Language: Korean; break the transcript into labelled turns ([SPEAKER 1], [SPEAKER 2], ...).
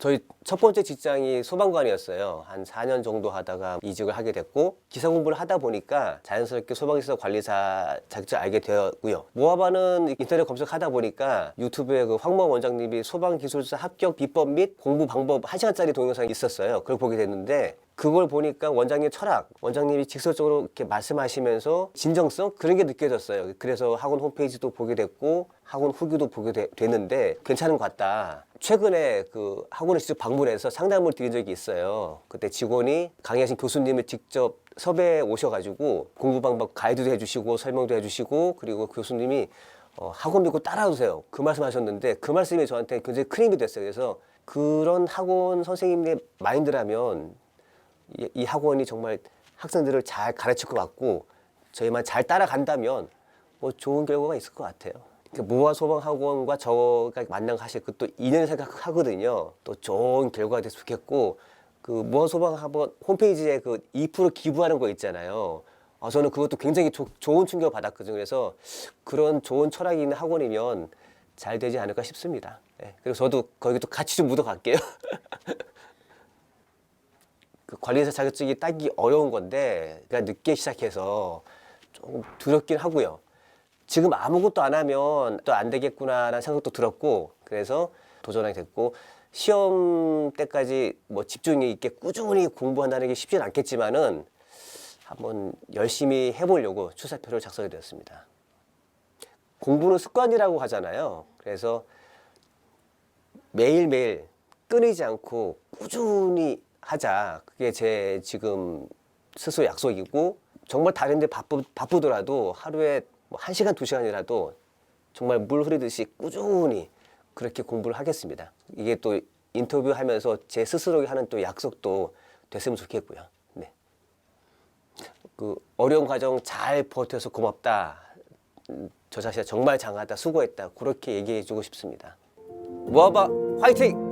[SPEAKER 1] 저희 첫 번째 직장이 소방관이었어요. 한 4년 정도 하다가 이직을 하게 됐고 기사 공부를 하다 보니까 자연스럽게 소방시설 관리사 자격증 알게 되었고요. 모아바는 인터넷 검색하다 보니까 유튜브에 그 황모 원장님이 소방기술사 합격 비법 및 공부 방법 1시간짜리 동영상이 있었어요. 그걸 보게 됐는데 그걸 보니까 원장님 철학, 원장님이 직설적으로 이렇게 말씀하시면서 진정성 그런 게 느껴졌어요. 그래서 학원 홈페이지도 보게 됐고 학원 후기도 보게 되, 됐는데 괜찮은 것 같다. 최근에 그 학원을 직접 방문해서 상담을 드린 적이 있어요. 그때 직원이 강의하신 교수님을 직접 섭외해 오셔가지고 공부 방법 가이드도 해주시고 설명도 해주시고 그리고 교수님이 어, 학원 믿고 따라오세요. 그 말씀 하셨는데 그 말씀이 저한테 굉장히 큰 힘이 됐어요. 그래서 그런 학원 선생님의 마인드라면 이, 이 학원이 정말 학생들을 잘 가르칠 것 같고 저희만 잘 따라간다면 뭐 좋은 결과가 있을 것 같아요. 그 모아 소방 학원과 저가 만나고 사실 그또 인연 생각하거든요. 또 좋은 결과가 됐으면 좋겠고 그 모아 소방 학원 홈페이지에 그 2% 기부하는 거 있잖아요. 아, 저는 그것도 굉장히 조- 좋은 충격을 받았거든요. 그래서 그런 좋은 철학이 있는 학원이면 잘 되지 않을까 싶습니다. 예, 그리고 저도 거기 또 같이 좀 묻어갈게요. 그 관리사 자격증이 따기 어려운 건데 그러니까 늦게 시작해서 조금 두렵긴 하고요. 지금 아무것도 안 하면 또 안 되겠구나라는 생각도 들었고 그래서 도전하게 됐고 시험 때까지 뭐 집중이 있게 꾸준히 공부한다는 게 쉽지는 않겠지만은 한번 열심히 해보려고 출사표를 작성하게 되었습니다. 공부는 습관이라고 하잖아요. 그래서 매일매일 끊이지 않고 꾸준히 하자. 그게 제 지금 스스로 약속이고 정말 다른데 바쁘, 바쁘더라도 하루에 뭐 1시간, 2시간이라도 정말 물 흐르듯이 꾸준히 그렇게 공부를 하겠습니다. 이게 또 인터뷰하면서 제 스스로 하는 또 약속도 됐으면 좋겠고요. 네. 그 어려운 과정 잘 버텨서 고맙다. 음, 저 자신이 정말 장하다, 수고했다. 그렇게 얘기해 주고 싶습니다. 모아봐 화이팅!